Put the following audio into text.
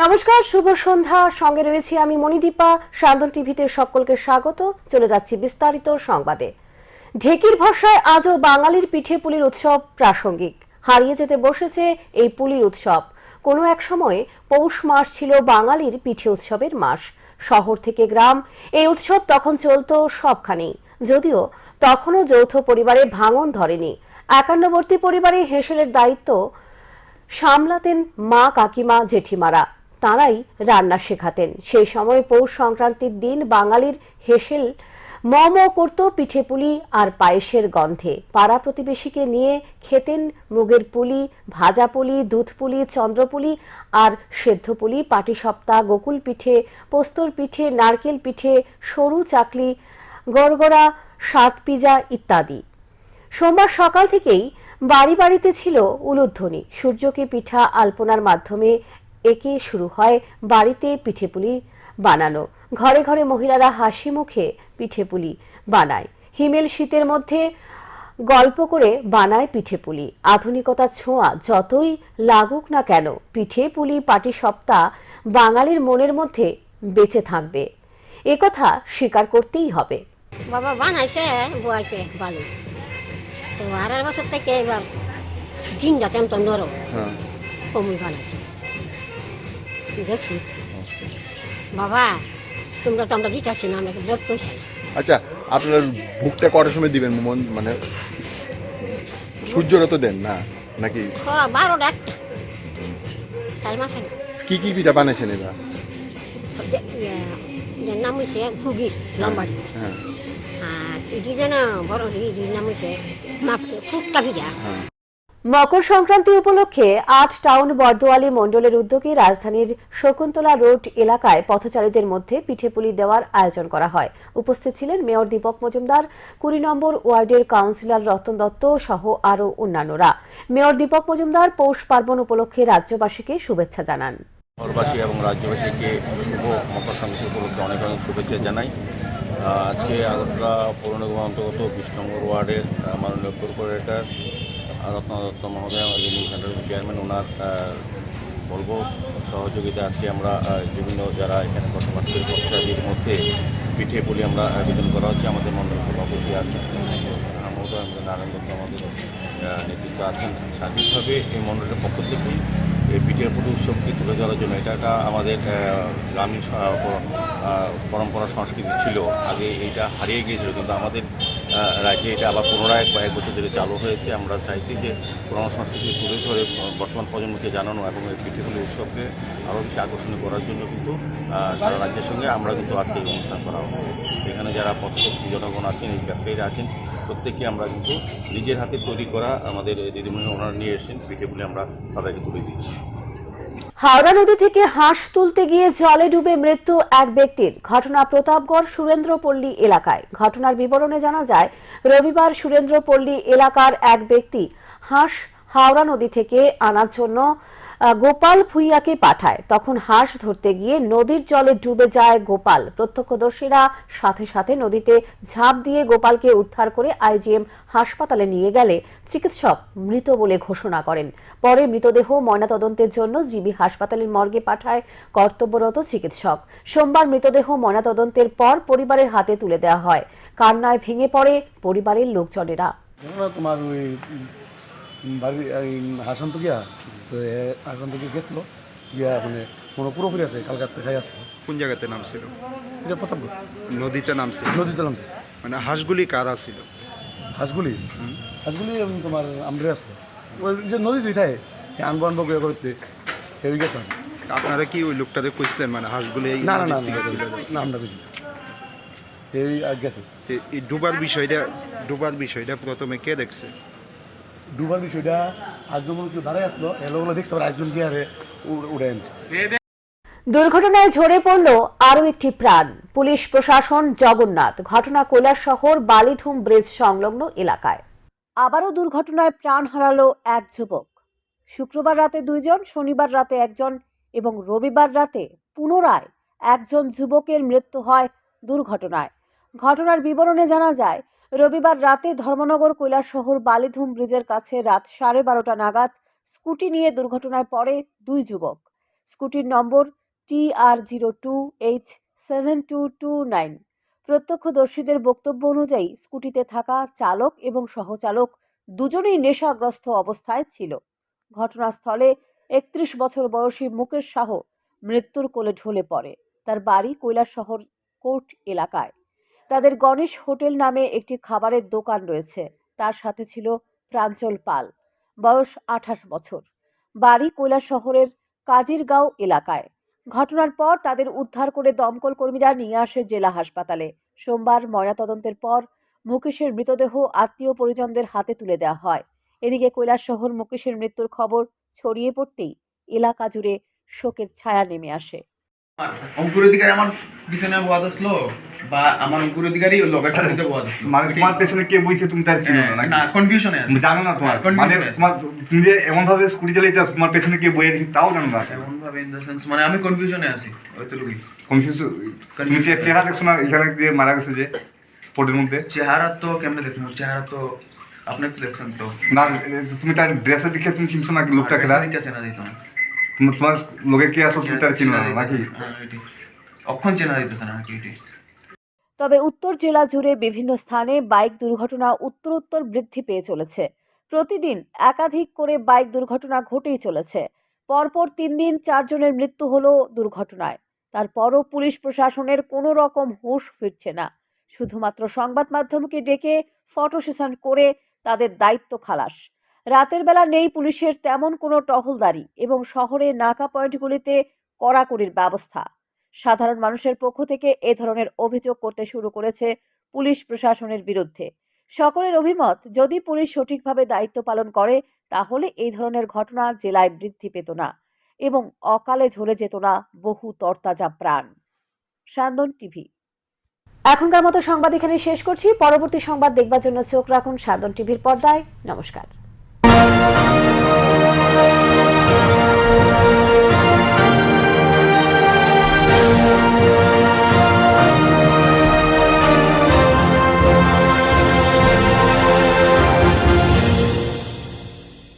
নমস্কার, শুভ সন্ধ্যা। সঙ্গে রয়েছি আমি মণিদীপা। সান্দন টিভিতে সকলকে স্বাগত। চলে যাচ্ছি বিস্তারিত সংবাদে। ঢেকির ভরসায় আজও বাঙালির পিঠে পুলির উৎসব প্রাসঙ্গিক। হারিয়ে যেতে বসেছে এই পুলির উৎসব। কোনো এক সময়ে পৌষ মাস ছিল বাঙালির পিঠে উৎসবের মাস। শহর থেকে গ্রাম, এই উৎসব তখন চলতো সবখানেই। যদিও তখনও যৌথ পরিবারে ভাঙন ধরেনি। একান্নবর্তী পরিবারে হেসেলের দায়িত্ব সামলাতেন মা কাকিমা জেঠিমারা। তাঁরাই রান্না শেখাতেন। সেই সময় পৌষ সংক্রান্তির দিন বাঙালির হেসেল ম করত পিঠে পুলি আর পায়েসের গন্ধে। পাড়া প্রতিবেশীকে নিয়ে খেতেন মুগের পুলি, ভাজা পুলি, দুধ পুলি চন্দ্রপুলি আর সেদ্ধ পুলি, পাটিসপ্তা, গোকুল পিঠে, পোস্তর পিঠে, নারকেল পিঠে, সরু চাকলি, গড়গড়া, সাত পিজা ইত্যাদি। সোমবার সকাল থেকেই বাড়ি বাড়িতে ছিল উলুধ্বনি। সূর্যকে পিঠা আলপনার মাধ্যমে একে শুরু হয় বাড়িতে পিঠেপুলি বানানো। ঘরে ঘরে মহিলারা হাসি মুখে পিঠেপুলি বানায়। হিমেল শীতের মধ্যে গল্প করে বানায় পিঠেপুলি আধুনিকতার ছোঁয়া যতই লাগুক না কেন পিঠে পুলি পাটি সপ্তাহ বাঙালির মনের মধ্যে বেঁচে থাকবে। একথা স্বীকার করতেই হবে। বাবা বানাইছে বুয়াইছে ভালো তো আড়াই বছর থেকে এবার দিন যাচ্ছেন তো নরম। হ্যাঁ। কমই বানাইছে। দেখছি বাবা তোমরা তো আমরা দিতেছি না আমাকে বোধ করছি। আচ্ছা আপনার ভুকটা কটার সময় দিবেন মন- মানে সূর্যরা তো দেন না নাকি? বারোটা একটা। টাইম আছে কি কি পিঠা বানাইছেন এবার? যে- যে নাম হয়েছে ভুগি লম্বাড়ি হ্যাঁ আর ইডি যেন বড় ইডির নাম হয়েছে ফুটকা ভিজা হ্যাঁ। মকর সংক্রান্তি উপলক্ষে আট টাউন বর্দোয়ালি মণ্ডলের উদ্যোগে রাজধানীর শকুন্তলা রোড এলাকায় পথচারীদের মধ্যে পিঠেপুলি দেওয়ার আয়োজন করা হয়। উপস্থিত ছিলেন মেয়র দীপক মজুমদার, কুড়ি নম্বর ওয়ার্ডের কাউন্সিলর রতন দত্ত সহ আরও অন্যান্যরা। মেয়র দীপক মজুমদার পৌষ পার্বণ উপলক্ষে রাজ্যবাসীকে শুভেচ্ছা জানান। শহরবাসী এবং রাজ্যবাসীকে শুভ মকর সংক্রান্তি উপলক্ষে অনেক অনেক শুভেচ্ছা জানাই। আজকে আগরতলা পৌর নিগম অন্তর্গত বিশ নম্বর ওয়ার্ডের মাননীয় কর্পোরেটর রত্ন দত্ত মহোদয় যিনি সেন্ট্রাল চেয়ারম্যান, ওনার বলব সহযোগিতা আজকে আমরা বিভিন্ন যারা এখানে বসবাস করে মধ্যে পিঠে পুলি আমরা আয়োজন করা হচ্ছে। আমাদের মন্ডল সভাপতি আছেন। মহোদয় আমাদের নারায়ণ দত্ত আমাদের নেতৃত্ব আছেন। সার্বিকভাবে এই মন্ডলের পক্ষ থেকেই এই পিঠের পুলি উৎসবকে তুলে ধরার জন্য এটা একটা আমাদের গ্রামীণ পরম্পরা সংস্কৃতি ছিল। আগে এইটা হারিয়ে গিয়েছিল, কিন্তু আমাদের রাজ্যে এটা আবার পুনরায় কয়েক বছর ধরে চালু হয়েছে। আমরা চাইছি যে পুরনো সংস্কৃতি তুলে ধরে বর্তমান প্রজন্মকে জানানো এবং এই পিঠেপুলি উৎসবকে আরও বেশি আকর্ষণীয় করার জন্য কিন্তু সারা রাজ্যের সঙ্গে আমরা কিন্তু আজকে অনুষ্ঠান করা হবে। এখানে যারা পথশক্তি জনগণ আছেন, এই ব্যবসায়ীরা আছেন, প্রত্যেককে আমরা কিন্তু নিজের হাতে তৈরি করা আমাদের দিদিমণি ওনারা নিয়ে এসেছেন। পিঠেপুলি আমরা তাদেরকে তুলে দিচ্ছি। হাওড়া নদী থেকে হাঁস তুলতে গিয়ে জলে ডুবে মৃত্যু এক ব্যক্তির। ঘটনা প্রতাপগড় সুরেন্দ্রপল্লী এলাকায়। ঘটনার বিবরণে জানা যায়, রবিবার সুরেন্দ্রপল্লী এলাকার এক ব্যক্তি হাঁস হাওড়া নদী থেকে আনার জন্য গোপাল ভুইয়াকে পাঠায়। তখন হাঁস ধরতে গিয়ে নদীর জলে ডুবে যায় গোপাল। প্রত্যক্ষদর্শীরা সাথে সাথে নদীতে ঝাঁপ দিয়ে গোপালকে উদ্ধার করে আইজিএম হাসপাতালে নিয়ে গেলে চিকিৎসক মৃত বলে ঘোষণা করেন। পরে মৃতদেহ ময়নাতদন্তের জন্য জিবি হাসপাতালের মর্গে পাঠায় কর্তব্যরত চিকিৎসক। সোমবার মৃতদেহ ময়নাতদন্তের পর পরিবারের হাতে তুলে দেওয়া হয়। কান্নায় ভেঙে পড়ে পরিবারের লোকজনেরা। বাড়ি হাসান তো গিয়া তো হাসান তো গিয়ে গেছিল গিয়া মানে কোনো পুরোপুরি আছে কালকাতে খাই আসলো কোন জায়গাতে নামছিল এটা প্রথম নদীতে নামছিল নদীতে নামছে মানে হাঁসগুলি কার ছিল? হাঁসগুলি? হাঁসগুলি তোমার আমরে আসলো। ওই যে নদী দুই থাকে আনব আনব করে করতে কেউ গেছিলাম আপনারা কি ওই লোকটাতে কইছিলেন মানে হাঁসগুলি না না না? না আমরা বেশি এই আর গেছে। এই ডুবার বিষয়টা ডুবার বিষয়টা প্রথমে কে দেখছে? দুবার বিষয়টা আটজন কেউ দাঁড়ায় আসলো এলোগুলো দেখছে আবার একজন গিয়ে আরে উড়ে- উড়ে আনছে। দুর্ঘটনায় ঝরে পড়ল আরও একটি প্রাণ। পুলিশ প্রশাসন জগন্নাথ ঘটনা কৈলাস শহর বালিধুম ব্রিজ সংলগ্ন এলাকায়। আবারও দুর্ঘটনায় প্রাণ হারালো এক যুবক। শুক্রবার রাতে দুইজন শনিবার রাতে একজন এবং রবিবার রাতে পুনরায় একজন যুবকের মৃত্যু হয় দুর্ঘটনায়। ঘটনার বিবরণে জানা যায় রবিবার রাতে ধর্মনগর কৈলাসশহর বালিধুম ব্রিজের কাছে রাত সাড়ে বারোটা নাগাদ স্কুটি নিয়ে দুর্ঘটনায় পড়ে দুই যুবক। স্কুটির number T R zero two H seven two two nine. প্রত্যক্ষদর্শীদের বক্তব্য অনুযায়ী স্কুটিতে থাকা চালক এবং সহচালক দুজনেই নেশাগ্রস্ত অবস্থায় ছিল। ঘটনাস্থলে একত্রিশ বছর বয়সী মুকেশ শাহ মৃত্যুর কোলে ঢলে পড়ে। তার বাড়ি কৈলাসহর কোর্ট এলাকায়। তাদের গণেশ হোটেল নামে একটি খাবারের দোকান রয়েছে। তার সাথে ছিল প্রাঞ্চল পাল। বয়স আঠাশ বছর। বাড়ি কৈলা শহরের কাজিরগাঁও এলাকায়। ঘটনার পর তাদের উদ্ধার করে দমকল কর্মীরা নিয়ে আসে জেলা হাসপাতালে। সোমবার ময়নাতদন্তের পর মুকেশের মৃতদেহ আত্মীয় পরিজনদের হাতে তুলে দেওয়া হয়। এদিকে কৈলাসহর মুকেশের মৃত্যুর খবর ছড়িয়ে পড়তেই এলাকা জুড়ে শোকের ছায়া নেমে আসে। অঙ্কুর অধিকারী আমার বহাত আসলো বা আমার অঙ্কুর অধিকারী সাথে বহাত আসলো মানে তোমার পেছনে কে বইছে তুমি তার চিনো না হ্যাঁ, না কনফিউশনে আছে। জানো না তোমার। মানে তোমার তুমি যে এমন ভাবে স্কুটি চালাইতে তোমার পেছনে কে বইয়ে দিচ্ছে তাও জানো না। এমন ভাবে ইন দ্য সেন্স মানে আমি কনফিউশনে আছি ওইটুকুই। কনফিউজ তুমি যে চেহারা দেখছ না এখানে যে মারা গেছে যে স্পোর্টের মধ্যে? চেহারা তো কেমনে দেখুন? চেহারা তো আপনি তো দেখছেন তো। না তুমি তার ড্রেসের দিকে তুমি চিনছো নাকি লোকটা খেলা দিকে চেনা দিত না তোমার লোকে কে আসো তুমি তার চিনো না নাকি? হ্যাঁ, অক্ষণ চেনা দিতেছে না কি তবে উত্তর জেলা জুড়ে বিভিন্ন স্থানে বাইক দুর্ঘটনা উত্তরোত্তর বৃদ্ধি পেয়ে চলেছে। প্রতিদিন একাধিক করে বাইক দুর্ঘটনা ঘটেই চলেছে। পরপর তিন দিন চারজনের মৃত্যু হলো দুর্ঘটনায়। তারপরও পুলিশ প্রশাসনের কোনো রকম হুঁশ ফিরছে না। শুধুমাত্র সংবাদ মাধ্যমকে ডেকে ফটো সেশন করে তাদের দায়িত্ব খালাস। রাতের বেলা নেই পুলিশের তেমন কোনো টহলদারি এবং শহরের নাকা পয়েন্টগুলিতে কড়াকড়ির ব্যবস্থা। সাধারণ মানুষের পক্ষ থেকে এ ধরনের অভিযোগ করতে শুরু করেছে পুলিশ প্রশাসনের বিরুদ্ধে। সকলের অভিমত, যদি পুলিশ সঠিকভাবে দায়িত্ব পালন করে, তাহলে এই ধরনের ঘটনা জেলায় বৃদ্ধি পেত না এবং অকালে ঝরে যেত না বহু তরতাজা প্রাণ। সান্দন টিভি। এখনকার মতো সংবাদ এখানে শেষ করছি। পরবর্তী সংবাদ দেখবার জন্য চোখ রাখুন সান্দন টিভির পর্দায়। নমস্কার।